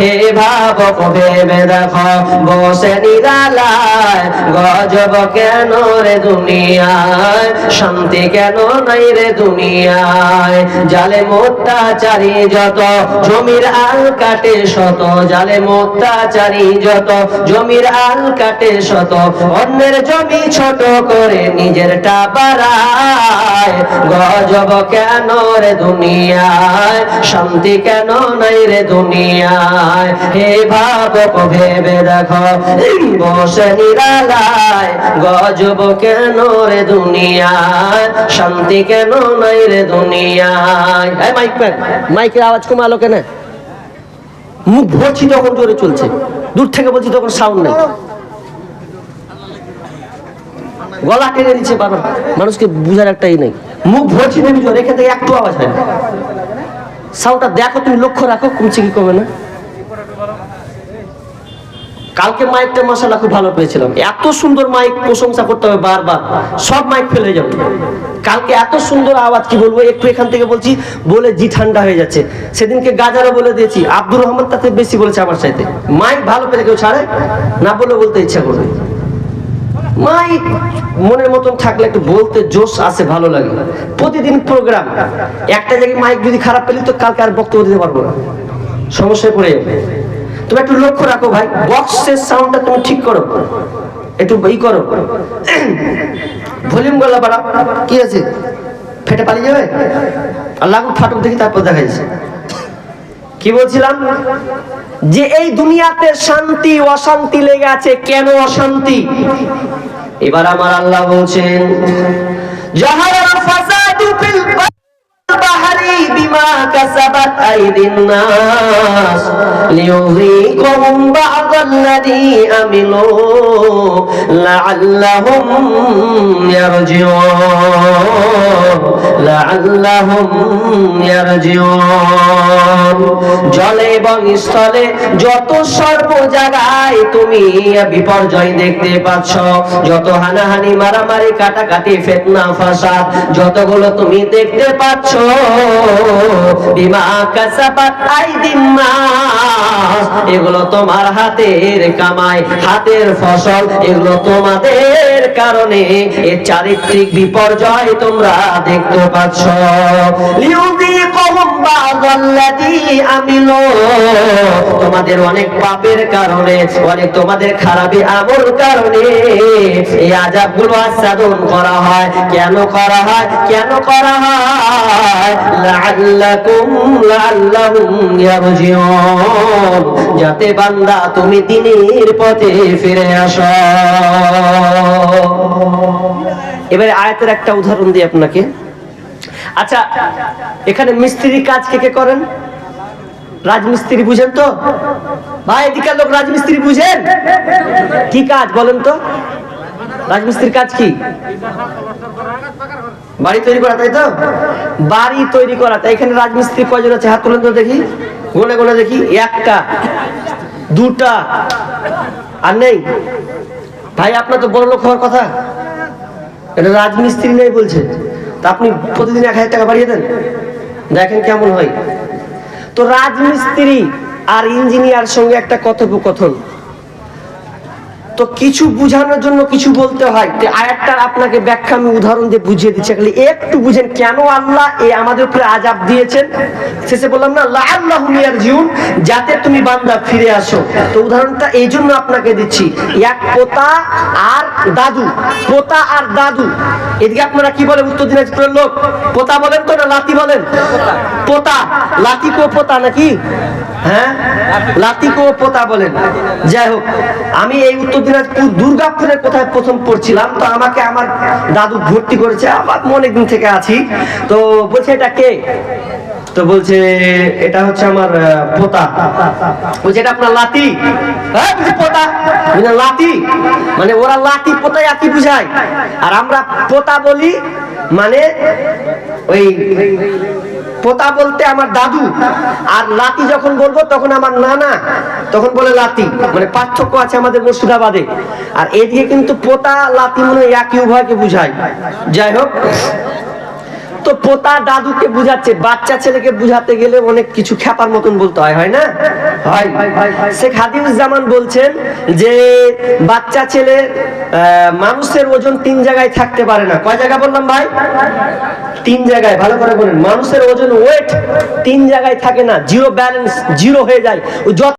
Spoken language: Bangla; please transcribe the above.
হে ভাবক ভেবে দেখো বসে নিরালায় গজব কেন রে দুনিয়ায়? শান্তি কেন নাই রে দুনিয়ায়? জালে মোত্তাচারী যত, জমির আল কাটে শত। জালে মোত্তাচারী যত, জমির আল কাটে শত। অন্যের জমি ছোট করে নিজেরটা বাড়ায়। গজব কেন রে দুনিয়ায়? শান্তি কেন নাই রে দুনিয়ায়? হে ভাবক ভেবে দেখো বসে নিরালায়, গজব কেন রে দুনিয়ায়? শান্তি কেন নাই রে দুনিয়ায়? মাইক ম্যান মাইকের আওয়াজ কমালো কেন? মুখ ভরছি তখন জোরে চলছে। দূর থেকে বলছি তখন সাউন্ড নেই। গলা টেনে নিচ্ছে বারবার মানুষকে বুঝার একটাই নেই। মুখ ভরছি নেই এখান থেকে একটু আওয়াজ হয় না। সাউন্ডটা দেখো, তুমি লক্ষ্য রাখো, কমছে কি কমে না। কালকে মাইকটা মশালা খুব ভালো পেয়েছিলাম। এত সুন্দর মাইক প্রশংসা করতে হবে বারবার। সব মাইক ফেলে যাবে। কালকে এত সুন্দর আওয়াজ, কি বলব, একটু এখান থেকে বলছি, বলে জি ঠান্ডা হয়ে যাচ্ছে। সেদিনকে গাজারও বলে দিয়েছি, আব্দুর রহমান তাতে বেশি বলেছে আমার সাথে মাইক ভালো পেলে কেউ ছাড়ে? না বলে বলতে ইচ্ছা করবে। মাইক মনের মতন থাকলে একটু বলতে জোশ আসে ভালো লাগে। প্রতিদিন প্রোগ্রাম একটা জায়গায় মাইক যদি খারাপ পেলি তো কালকে আর বক্তব্য দিতে পারব না। সমস্যায় পড়ে যাবে। তুমি একটু লক্ষ্য রাখো ভাই বক্সের সাউন্ডটা তুমি ঠিক করো। একটু ই করো। ভলিউম গলা বাড়া কি আছে ফেটে পালিয়ে যাবে? আর লাগুক ফাটুক দেখি তারপর দেখা যাচ্ছে। কি বলছিলাম? যে এই দুনিয়াতে শান্তি, অশান্তি লেগে আছে, কেন অশান্তি? এবার আমার আল্লাহ বলছেন জাহারাল ফাসাদু ফিল বাহরি বিমা কাসাবাত আইদিন নাস লিয়ুযীকুহুম বা'দাল্লাযী আমিলু লা'আল্লাহুম ইয়ারজিউন লা'আল্লাহুম ইয়ারজিউন। জলে এবং স্থলে যত সর্ব জায়গায় তুমি বিপর্যয় দেখতে পাচ্ছ, যত হানাহানি, মারামারি, কাটাকাটি, ফেতনা, ফাসাদ, যতগুলো তুমি দেখতে পাচ্ছ, বিমা কাসাবাত এগুলো তোমার হাতের কামাই, হাতের ফসল, এগুলো তোমাদের কারণে এর চারিত্রিক বিপর্যয় তোমরা দেখতে তোমাদের অনেক পাপের কারণে, অনেক তোমাদের কারণে এই আযাবগুলো আস্বাদন করা হয়। কেন করা হয়? কেন করা যাতে বান্দা তুমি দিনের পথে ফিরে আসো। এবারে আয়াতের একটা উদাহরণ দিই আপনাকে। আচ্ছা এখানে মিস্ত্রি কাজ কে কে করেন? রাজমিস্ত্রি বুঝেন তো? ভাই, এদিকার লোক রাজমিস্ত্রি বুঝেন? কি কাজ বলেন তো? রাজমিস্ত্রির কাজ কি? বাড়ি তৈরি করা, তাই তো? বাড়ি তৈরি করা, তাই এখানে রাজমিস্ত্রি কয়জন আছে? হাত তুলেন তো দেখি। গোলে গোলে দেখি। একটা, দুটা, আর নেই? ভাই, আপনার তো বড় লোক হওয়ার কথা। এটা রাজমিস্ত্রি নেই বলছে। তা আপনি প্রতিদিন এক হাজার টাকা বাড়িয়ে দেন? দেখেন কেমন হয়। তো রাজমিস্ত্রি আর ইঞ্জিনিয়ার সঙ্গে একটা কথোপকথন। তো কিছু বোঝানোর জন্য কিছু বলতে হয়। আয়াতটার আপনাকে ব্যাখ্যা আমি উদাহরণ দিয়ে বুঝিয়ে দিচ্ছি। খালি একটু বুঝেন কেন আল্লাহ এই আমাদের উপরে আজাব দিয়েছেন? শেষে বললাম, না আল্লাহ জিউন যাতে তুমি বান্দা ফিরে আসো। তো উদাহরণটা এই জন্য আপনাকে দিচ্ছি। এক পোতা আর দাদু, পোতা আর দাদু। এদিকে আপনারা কি বলে উত্তর দিনাজপুরের লোক। পোতা বলেন তো না লাতি বলেন? পোতা। লাতি কো পোতা নাকি? হ্যাঁ? লাতি কো পোতা বলেন। যাই হোক, আমি এই উত্তর দিনাজপুর দুর্গাপুরের কোথায় প্রথম পড়ছিলাম, তো আমাকে আমার দাদু ভর্তি করেছে। আমার অনেকদিন থেকে আছি। তো বলছে এটা কে? তো বলছে, এটা হচ্ছে আমার পোতা। বলছে, এটা আপনার লাতি। হ্যাঁ পোতা। লাতি? মানে ওরা লাতি পোতা একই বুঝায়? আর আমরা পোতা বলি মানে ওই পোতা বলতে আমার দাদু। আর লাতি যখন বলব তখন আমার নানা, তখন বলে লাতি। মানে পার্থক্য আছে আমাদের মুর্শিদাবাদে। আর এদিকে কিন্তু পোতা, লাতি মনে একই উভয়কে বুঝায়? যাই হোক তো পোতা দাদুকে বুঝাচ্ছে, বাচ্চা ছেলেকে বুঝাতে গেলে অনেক কিছু খ্যাপার মতন বলতে হয় হয় না? শেখ হাদিউজ্জামান বলছেন যে বাচ্চা ছেলে মানুষের ওজন তিন জায়গায় থাকতে পারে না। কয় জায়গা বললাম ভাই? তিন জায়গায়, ভালো করে বলেন। মানুষের ওজন ওয়েট তিন জায়গায় থাকে না জিরো ব্যালেন্স জিরো হয়ে যায়। যত